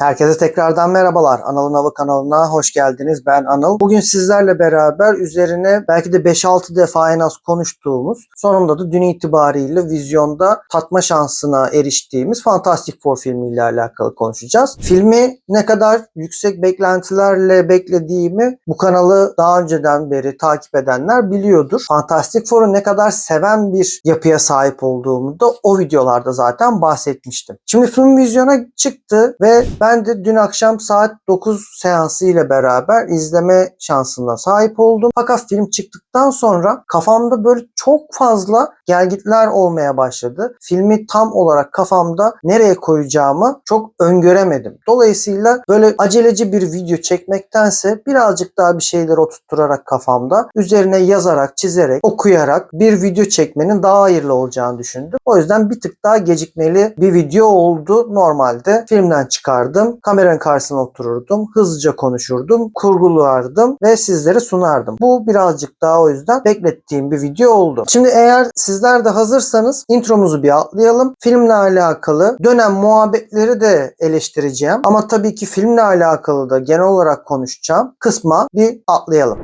Herkese tekrardan merhabalar. Anıl'ın Avı kanalına hoş geldiniz. Ben Anıl. Bugün sizlerle beraber üzerine belki de 5-6 defa en az konuştuğumuz, sonunda da dün itibariyle vizyonda tatma şansına eriştiğimiz Fantastic Four filmiyle alakalı konuşacağız. Filmi ne kadar yüksek beklentilerle beklediğimi bu kanalı daha önceden beri takip edenler biliyordur. Fantastic Four'u ne kadar seven bir yapıya sahip olduğumu da o videolarda zaten bahsetmiştim. Şimdi film vizyona çıktı ve ben de dün akşam saat 9 seansı ile beraber izleme şansına sahip oldum. Fakat film çıktıktan sonra kafamda böyle çok fazla gelgitler olmaya başladı. Filmi tam olarak kafamda nereye koyacağımı çok öngöremedim. Dolayısıyla böyle aceleci bir video çekmektense birazcık daha bir şeyler oturtturarak kafamda üzerine yazarak, çizerek, okuyarak bir video çekmenin daha hayırlı olacağını düşündüm. O yüzden bir tık daha gecikmeli bir video oldu. Normalde filmden çıkardım. Kameranın karşısına otururdum. Hızlıca konuşurdum. Kurgulardım ve sizlere sunardım. Bu birazcık daha o yüzden beklettiğim bir video oldu. Şimdi eğer sizler de hazırsanız intromuzu bir atlayalım. Filmle alakalı dönem muhabbetleri de eleştireceğim. Ama tabii ki filmle alakalı da genel olarak konuşacağım kısma bir atlayalım.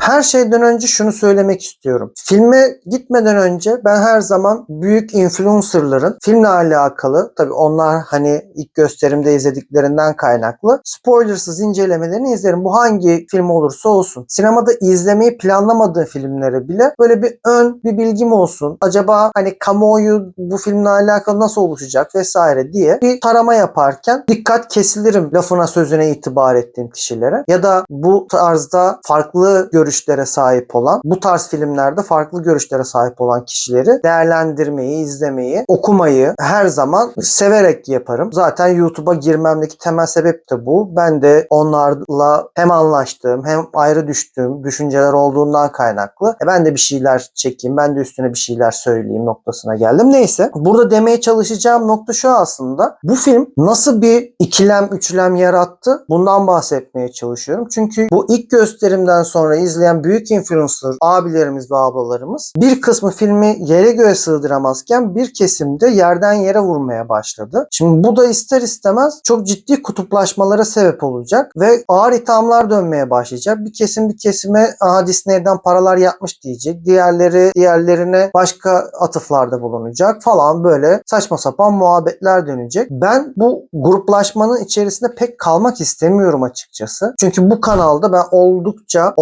Her şeyden önce şunu söylemek istiyorum. Filme gitmeden önce ben her zaman büyük influencerların filmle alakalı tabii onlar hani ilk gösterimde izlediklerinden kaynaklı spoilersız incelemelerini izlerim. Bu hangi film olursa olsun. Sinemada izlemeyi planlamadığım filmlere bile böyle bir ön bir bilgim olsun. Acaba hani kamuoyu bu filmle alakalı nasıl oluşacak vesaire diye bir tarama yaparken dikkat kesilirim lafına sözüne itibar ettiğim kişilere. Ya da bu tarzda farklı görüşlere sahip olan, bu tarz filmlerde farklı görüşlere sahip olan kişileri değerlendirmeyi, izlemeyi, okumayı her zaman severek yaparım. Zaten YouTube'a girmemdeki temel sebep de bu. Ben de onlarla hem anlaştığım hem ayrı düştüğüm düşünceler olduğundan kaynaklı. E ben de bir şeyler çekeyim, ben de üstüne bir şeyler söyleyeyim noktasına geldim. Neyse burada demeye çalışacağım nokta şu aslında. Bu film nasıl bir ikilem, üçlem yarattı? Bundan bahsetmeye çalışıyorum. Çünkü bu ilk gösterimden sonra izleyen büyük influencer abilerimiz ve ablalarımız bir kısmı filmi yere göğe sığdıramazken bir kesimde yerden yere vurmaya başladı. Şimdi bu da ister istemez çok ciddi kutuplaşmalara sebep olacak ve ağır ithamlar dönmeye başlayacak. Bir kesim bir kesime aha Disney'den paralar yapmış diyecek. Diğerleri diğerlerine başka atıflarda bulunacak falan böyle saçma sapan muhabbetler dönecek. Ben bu gruplaşmanın içerisinde pek kalmak istemiyorum açıkçası. Çünkü bu kanalda ben oldukça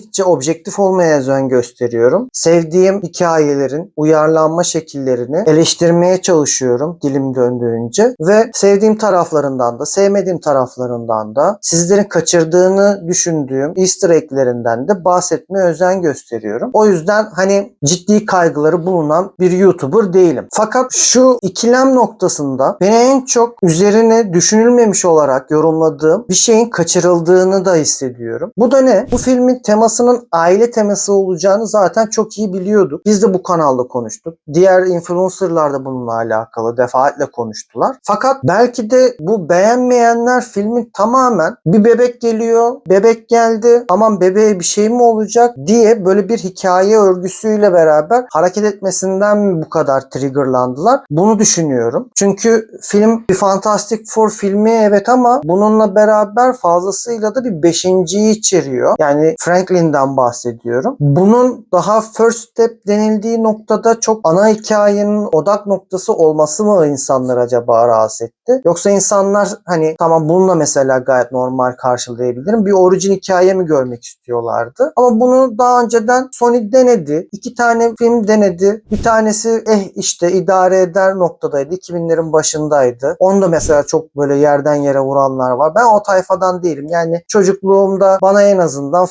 olabildikçe objektif olmaya özen gösteriyorum. Sevdiğim hikayelerin uyarlanma şekillerini eleştirmeye çalışıyorum dilim döndüğünce ve sevdiğim taraflarından da sevmediğim taraflarından da sizlerin kaçırdığını düşündüğüm easter egg'lerinden de bahsetmeye özen gösteriyorum. O yüzden hani ciddi kaygıları bulunan bir YouTuber değilim. Fakat şu ikilem noktasında beni en çok üzerine düşünülmemiş olarak yorumladığım bir şeyin kaçırıldığını da hissediyorum. Bu da ne? Bu filmin temasının aile teması olacağını zaten çok iyi biliyorduk. Biz de bu kanalda konuştuk. Diğer influencerlar da bununla alakalı defaatle konuştular. Fakat belki de bu beğenmeyenler filmin tamamen bir bebek geliyor, bebek geldi, aman bebeğe bir şey mi olacak diye böyle bir hikaye örgüsüyle beraber hareket etmesinden mi bu kadar triggerlandılar? Bunu düşünüyorum. Çünkü film bir Fantastic Four filmi evet ama bununla beraber fazlasıyla da bir beşinciyi içeriyor. Yani Franklin'den bahsediyorum. Bunun daha first step denildiği noktada çok ana hikayenin odak noktası olması mı insanlar acaba rahatsız etti? Yoksa insanlar hani tamam bununla mesela gayet normal karşılayabilirim. Bir orijin hikaye mi görmek istiyorlardı? Ama bunu daha önceden Sony denedi. İki tane film denedi. Bir tanesi eh işte idare eder noktadaydı. 2000'lerin başındaydı. Onu da mesela çok böyle yerden yere vuranlar var. Ben o tayfadan değilim. Yani çocukluğumda bana en azından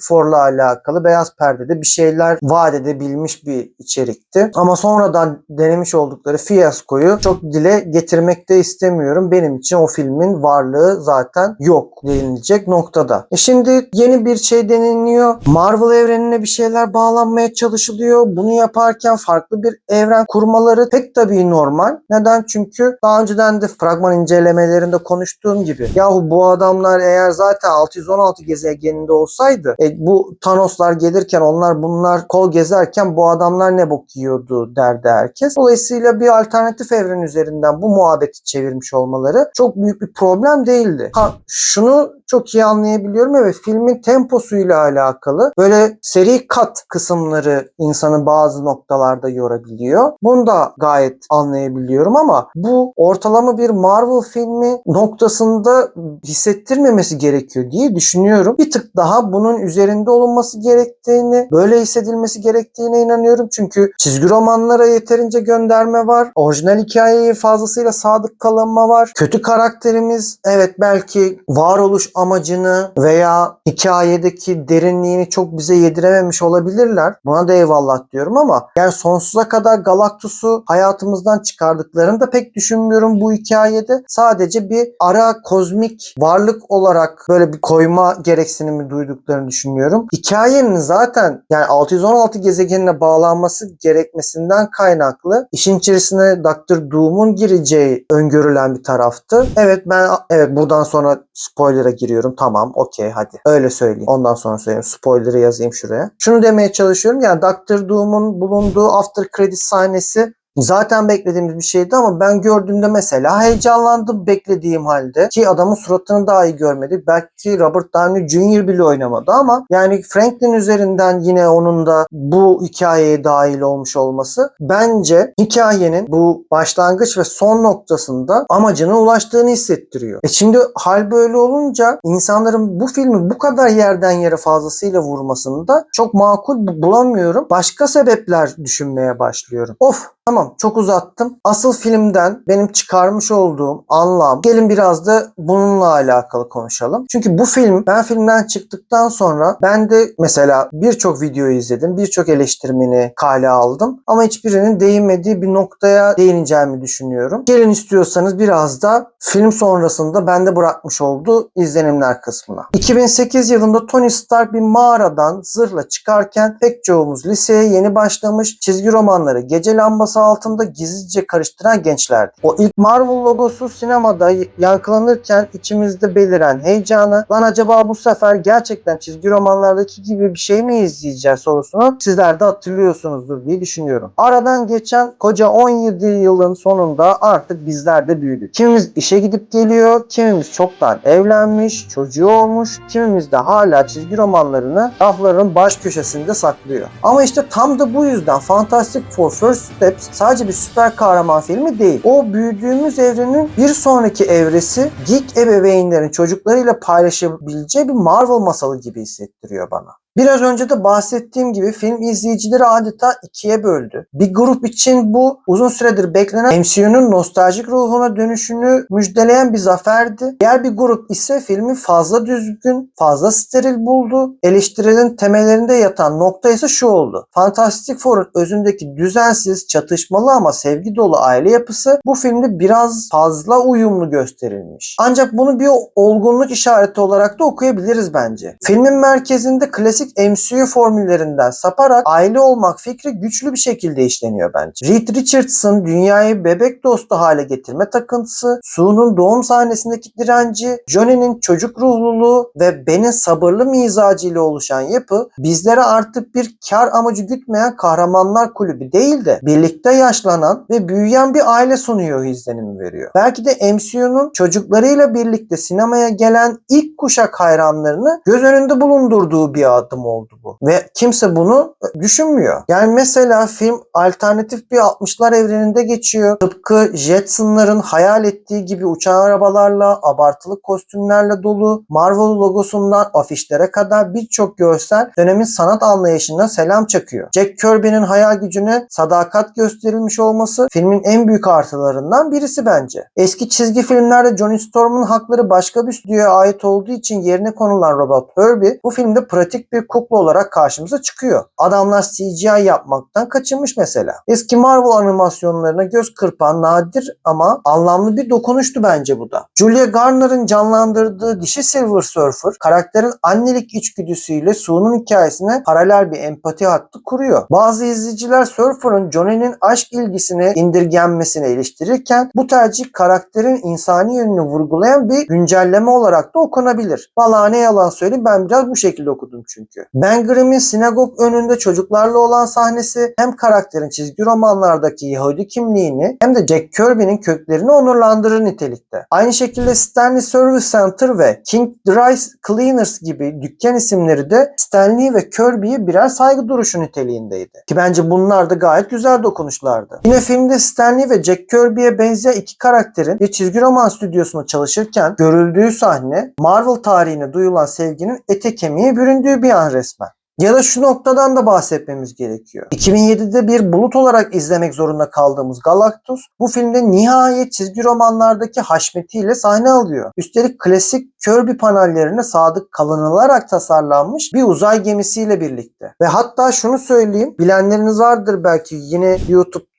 Fantastic Four'la alakalı beyaz perdede bir şeyler vaat edebilmiş bir içerikti. Ama sonradan denemiş oldukları fiyaskoyu çok dile getirmek de istemiyorum. Benim için o filmin varlığı zaten yok denilecek noktada. E şimdi yeni bir şey deniliyor. Marvel evrenine bir şeyler bağlanmaya çalışılıyor. Bunu yaparken farklı bir evren kurmaları pek tabii normal. Neden? Çünkü daha önceden de fragman incelemelerinde konuştuğum gibi yahu bu adamlar eğer zaten 616 gezegeninde olsaydı e, Bu Thanoslar gelirken onlar bunlar kol gezerken bu adamlar ne bok yiyordu derdi herkes. Dolayısıyla bir alternatif evren üzerinden bu muhabbeti çevirmiş olmaları çok büyük bir problem değildi. Ha şunu çok iyi anlayabiliyorum. Evet filmin temposuyla alakalı böyle seri kat kısımları insanı bazı noktalarda yorabiliyor. Bunu da gayet anlayabiliyorum ama bu ortalama bir Marvel filmi noktasında hissettirmemesi gerekiyor diye düşünüyorum. Bir tık daha bunun üzerinde olunması gerektiğini, böyle hissedilmesi gerektiğine inanıyorum. Çünkü çizgi romanlara yeterince gönderme var. Orijinal hikayeye fazlasıyla sadık kalınma var. Kötü karakterimiz evet belki varoluş amacını veya hikayedeki derinliğini çok bize yedirememiş olabilirler. Buna da eyvallah diyorum ama yani sonsuza kadar Galactus'u hayatımızdan çıkardıklarını da pek düşünmüyorum bu hikayede. Sadece bir ara kozmik varlık olarak böyle bir koyma gereksinimi duyduklarını düşünüyorum. Hikayenin zaten yani 616 gezegenine bağlanması gerekmesinden kaynaklı işin içerisine Dr. Doom'un gireceği öngörülen bir taraftı. Evet ben evet buradan sonra spoiler'a giriyorum. Tamam okey hadi. Öyle söyleyeyim. Ondan sonra söyleyeyim. Spoiler'ı yazayım şuraya. Şunu demeye çalışıyorum. Yani Dr. Doom'un bulunduğu after credit sahnesi Zaten beklediğimiz bir şeydi ama ben gördüğümde mesela heyecanlandım beklediğim halde. Ki adamın suratını daha iyi görmedik. Belki Robert Downey Jr. bile oynamadı ama yani Franklin üzerinden yine onun da bu hikayeye dahil olmuş olması bence hikayenin bu başlangıç ve son noktasında amacına ulaştığını hissettiriyor. E şimdi hal böyle olunca insanların bu filmi bu kadar yerden yere fazlasıyla vurmasını da çok makul bu- bulamıyorum. Başka sebepler düşünmeye başlıyorum. Of Tamam çok uzattım. Asıl filmden benim çıkarmış olduğum anlam gelin biraz da bununla alakalı konuşalım. Çünkü bu film ben filmden çıktıktan sonra ben de mesela birçok videoyu izledim. Birçok eleştirmeni kale aldım. Ama hiçbirinin değinmediği bir noktaya değineceğimi düşünüyorum. Gelin istiyorsanız biraz da film sonrasında bende bırakmış olduğu izlenimler kısmına. 2008 yılında Tony Stark bir mağaradan zırhla çıkarken pek çoğumuz liseye yeni başlamış çizgi romanları gece lambası altında gizlice karıştıran gençlerdi. O ilk Marvel logosu sinemada yankılanırken içimizde beliren heyecanı lan acaba bu sefer gerçekten çizgi romanlardaki gibi bir şey mi izleyeceğiz sorusunu sizler de hatırlıyorsunuzdur diye düşünüyorum. Aradan geçen koca 17 yılın sonunda artık bizler de büyüdük. Kimimiz işe gidip geliyor, kimimiz çoktan evlenmiş, çocuğu olmuş, kimimiz de hala çizgi romanlarını rafların baş köşesinde saklıyor. Ama işte tam da bu yüzden Fantastic Four First Steps sadece bir süper kahraman filmi değil. O büyüdüğümüz evrenin bir sonraki evresi geek ebeveynlerin çocuklarıyla paylaşabileceği bir Marvel masalı gibi hissettiriyor bana. Biraz önce de bahsettiğim gibi film izleyicileri adeta ikiye böldü. Bir grup için bu uzun süredir beklenen MCU'nun nostaljik ruhuna dönüşünü müjdeleyen bir zaferdi. Diğer bir grup ise filmi fazla düzgün, fazla steril buldu. Eleştirilerin temellerinde yatan nokta ise şu oldu. Fantastic Four'un özündeki düzensiz, çatışmalı ama sevgi dolu aile yapısı bu filmde biraz fazla uyumlu gösterilmiş. Ancak bunu bir olgunluk işareti olarak da okuyabiliriz bence. Filmin merkezinde klasik MCU formüllerinden saparak aile olmak fikri güçlü bir şekilde işleniyor bence. Reed Richards'ın dünyayı bebek dostu hale getirme takıntısı, Sue'nun doğum sahnesindeki direnci, Johnny'nin çocuk ruhluluğu ve Ben'in sabırlı mizacı ile oluşan yapı bizlere artık bir kar amacı gütmeyen kahramanlar kulübü değil de birlikte yaşlanan ve büyüyen bir aile sunuyor izlenimi veriyor. Belki de MCU'nun çocuklarıyla birlikte sinemaya gelen ilk kuşak hayranlarını göz önünde bulundurduğu bir adım oldu bu. Ve kimse bunu düşünmüyor. Yani mesela film alternatif bir 60'lar evreninde geçiyor. Tıpkı Jetson'ların hayal ettiği gibi uçan arabalarla, abartılı kostümlerle dolu, Marvel logosundan afişlere kadar birçok görsel dönemin sanat anlayışına selam çakıyor. Jack Kirby'nin hayal gücüne sadakat gösterilmiş olması filmin en büyük artılarından birisi bence. Eski çizgi filmlerde Johnny Storm'un hakları başka bir stüdyoya ait olduğu için yerine konulan Robert Kirby bu filmde pratik bir kukla olarak karşımıza çıkıyor. Adamlar CGI yapmaktan kaçınmış mesela. Eski Marvel animasyonlarına göz kırpan nadir ama anlamlı bir dokunuştu bence bu da. Julia Garner'ın canlandırdığı dişi Silver Surfer karakterin annelik içgüdüsüyle Sue'nun hikayesine paralel bir empati hattı kuruyor. Bazı izleyiciler Surfer'ın Johnny'nin aşk ilgisine indirgenmesini eleştirirken bu tercih karakterin insani yönünü vurgulayan bir güncelleme olarak da okunabilir. Vallahi ne yalan söyleyeyim ben biraz bu şekilde okudum çünkü. Çünkü. Ben Grimm'in sinagog önünde çocuklarla olan sahnesi hem karakterin çizgi romanlardaki Yahudi kimliğini hem de Jack Kirby'nin köklerini onurlandırır nitelikte. Aynı şekilde Stanley Service Center ve King Dry Cleaners gibi dükkan isimleri de Stanley ve Kirby'ye birer saygı duruşu niteliğindeydi. Ki bence bunlar da gayet güzel dokunuşlardı. Yine filmde Stanley ve Jack Kirby'ye benzeyen iki karakterin bir çizgi roman stüdyosunda çalışırken görüldüğü sahne Marvel tarihine duyulan sevginin ete kemiğe büründüğü bir an resmen. Ya da şu noktadan da bahsetmemiz gerekiyor. 2007'de bir bulut olarak izlemek zorunda kaldığımız Galactus bu filmde nihayet çizgi romanlardaki haşmetiyle sahne alıyor. Üstelik klasik Kirby panellerine sadık kalınılarak tasarlanmış bir uzay gemisiyle birlikte. Ve hatta şunu söyleyeyim, bilenleriniz vardır belki yine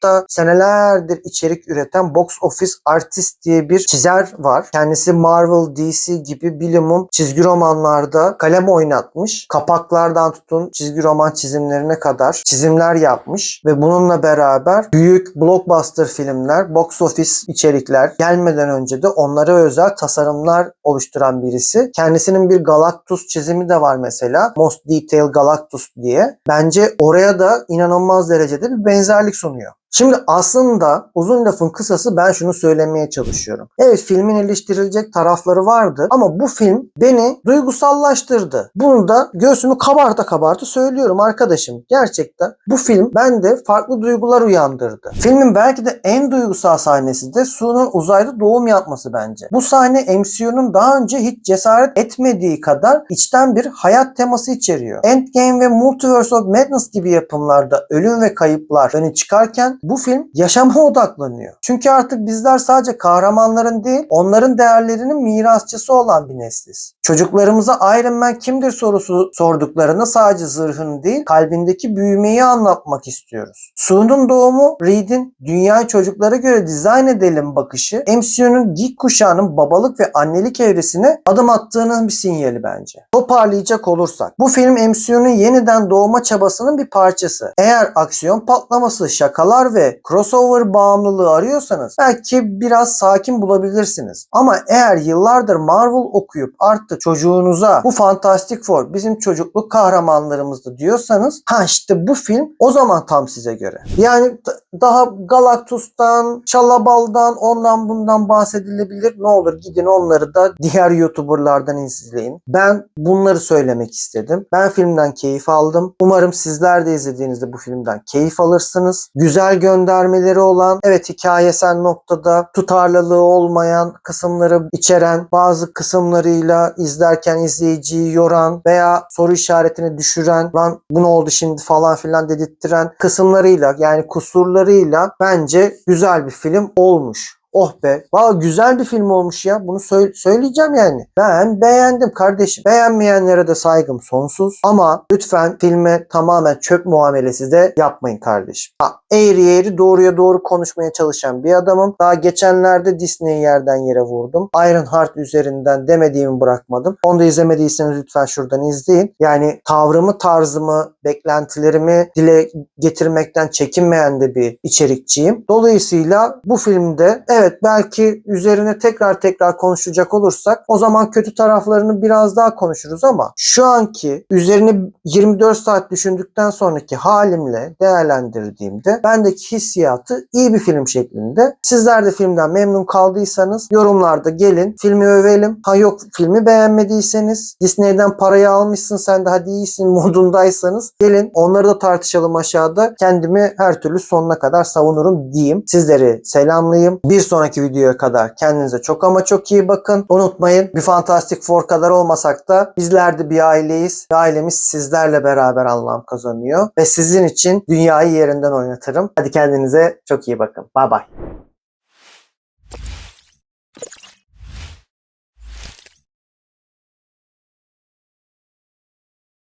YouTube'da senelerdir içerik üreten Box Office Artist diye bir çizer var. Kendisi Marvel, DC gibi bilimum çizgi romanlarda kalem oynatmış. Kapaklardan tutun çizgi roman çizimlerine kadar çizimler yapmış ve bununla beraber büyük blockbuster filmler, box office içerikler gelmeden önce de onlara özel tasarımlar oluşturan birisi. Kendisinin bir Galactus çizimi de var mesela. Most Detail Galactus diye. Bence oraya da inanılmaz derecede bir benzerlik sunuyor. Şimdi aslında uzun lafın kısası ben şunu söylemeye çalışıyorum. Evet filmin eleştirilecek tarafları vardı ama bu film beni duygusallaştırdı. Bunu da göğsümü kabarta kabarta söylüyorum arkadaşım. Gerçekten bu film bende farklı duygular uyandırdı. Filmin belki de en duygusal sahnesi de Sue'nun uzayda doğum yapması bence. Bu sahne MCU'nun daha önce hiç cesaret etmediği kadar içten bir hayat teması içeriyor. Endgame ve Multiverse of Madness gibi yapımlarda ölüm ve kayıplar öne çıkarken bu film yaşama odaklanıyor. Çünkü artık bizler sadece kahramanların değil, onların değerlerinin mirasçısı olan bir nesliz. Çocuklarımıza Iron Man kimdir sorusu sorduklarında sadece zırhını değil, kalbindeki büyümeyi anlatmak istiyoruz. Sue'nun doğumu, Reed'in dünyayı çocuklara göre dizayn edelim bakışı, MCU'nun geek kuşağının babalık ve annelik evresine adım attığının bir sinyali bence. Toparlayacak olursak, bu film MCU'nun yeniden doğma çabasının bir parçası. Eğer aksiyon patlaması, şakalar ve crossover bağımlılığı arıyorsanız belki biraz sakin bulabilirsiniz. Ama eğer yıllardır Marvel okuyup artık çocuğunuza bu Fantastic Four bizim çocukluk kahramanlarımızdı diyorsanız ha işte bu film o zaman tam size göre. Yani daha Galactus'tan, Şalabal'dan ondan bundan bahsedilebilir. Ne olur gidin onları da diğer YouTuber'lardan izleyin. Ben bunları söylemek istedim. Ben filmden keyif aldım. Umarım sizler de izlediğinizde bu filmden keyif alırsınız. Güzel göndermeleri olan, evet hikayesel noktada tutarlılığı olmayan kısımları içeren, bazı kısımlarıyla izlerken izleyiciyi yoran veya soru işaretini düşüren, lan bu ne oldu şimdi falan filan dedirttiren kısımlarıyla yani kusurlarıyla bence güzel bir film olmuş. Oh be. Valla güzel bir film olmuş ya. Bunu söyle- söyleyeceğim yani. Ben beğendim kardeşim. Beğenmeyenlere de saygım sonsuz. Ama lütfen filme tamamen çöp muamelesi de yapmayın kardeşim. Ha, eğri eğri doğruya doğru konuşmaya çalışan bir adamım. Daha geçenlerde Disney'i yerden yere vurdum. Ironheart üzerinden demediğimi bırakmadım. Onu da izlemediyseniz lütfen şuradan izleyin. Yani tavrımı, tarzımı, beklentilerimi dile getirmekten çekinmeyen de bir içerikçiyim. Dolayısıyla bu filmde evet belki üzerine tekrar tekrar konuşacak olursak o zaman kötü taraflarını biraz daha konuşuruz ama şu anki üzerine 24 saat düşündükten sonraki halimle değerlendirdiğimde bendeki hissiyatı iyi bir film şeklinde. Sizler de filmden memnun kaldıysanız yorumlarda gelin filmi övelim. Ha yok filmi beğenmediyseniz Disney'den parayı almışsın sen de hadi iyisin modundaysanız gelin onları da tartışalım aşağıda. Kendimi her türlü sonuna kadar savunurum diyeyim. Sizleri selamlayayım. Bir sonraki videoya kadar kendinize çok ama çok iyi bakın. Unutmayın bir Fantastic Four kadar olmasak da bizler de bir aileyiz. Ve ailemiz sizlerle beraber anlam kazanıyor. Ve sizin için dünyayı yerinden oynatırım. Hadi kendinize çok iyi bakın. Bye bye.